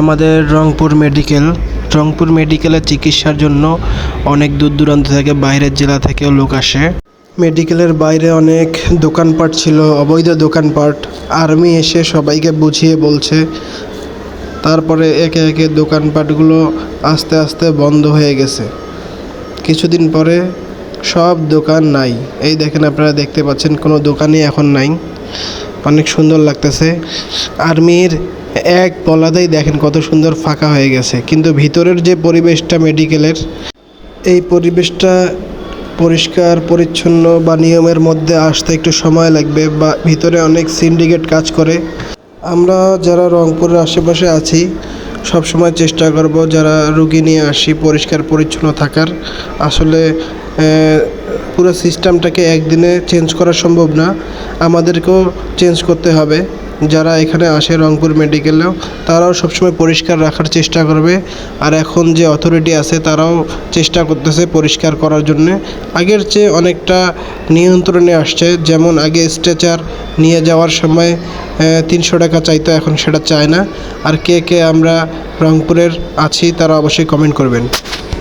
আমাদের রংপুর মেডিকেল। রংপুর মেডিকেলে চিকিৎসার জন্য অনেক দূর দূরান্ত থেকে, বাইরের জেলা থেকেও লোক আসে। মেডিকেলের বাইরে অনেক দোকানপাট ছিল, অবৈধ দোকানপাট। আর্মি এসে সবাইকে বুঝিয়ে বলছে। তারপরে একে একে দোকানপাটগুলো আস্তে আস্তে বন্ধ হয়ে গেছে। কিছুদিন পরে সব দোকান নাই। এই দেখেন আপনারা দেখতে পাচ্ছেন, কোনো দোকানই এখন নাই। অনেক সুন্দর লাগতেছে। আর্মির এক পলাতেই দেখেন কত সুন্দর ফাঁকা হয়ে গেছে। কিন্তু ভিতরের যে পরিবেশটা মেডিকেলের, এই পরিবেশটা পরিষ্কার, পরিচ্ছন্ন বা নিয়মের মধ্যে আসতে একটু সময় লাগবে বা ভিতরে অনেক সিন্ডিকেট কাজ করে। আমরা যারা রংপুরের আশেপাশে আছি সব সময় চেষ্টা করব যারা রুগী নিয়ে আসি, পরিষ্কার, পরিচ্ছন্ন থাকার। আসলে পুরো সিস্টেমটাকে একদিনে চেঞ্জ করা সম্ভব না। আমাদেরকেও চেঞ্জ করতে হবে। যারা এখানে আসে রংপুর মেডিকেলেও, তারাও সবসময় পরিষ্কার রাখার চেষ্টা করবে। আর এখন যে অথরিটি আছে, তারাও চেষ্টা করতেছে পরিষ্কার করার জন্য। আগের চেয়ে অনেকটা নিয়ন্ত্রণে আসছে। যেমন আগে স্ট্রেচার নিয়ে যাওয়ার সময় তিনশো টাকা চাইতো, এখন সেটা চায় না। আর কে কে আমরা রংপুরের আছি, তারা অবশ্যই কমেন্ট করবেন।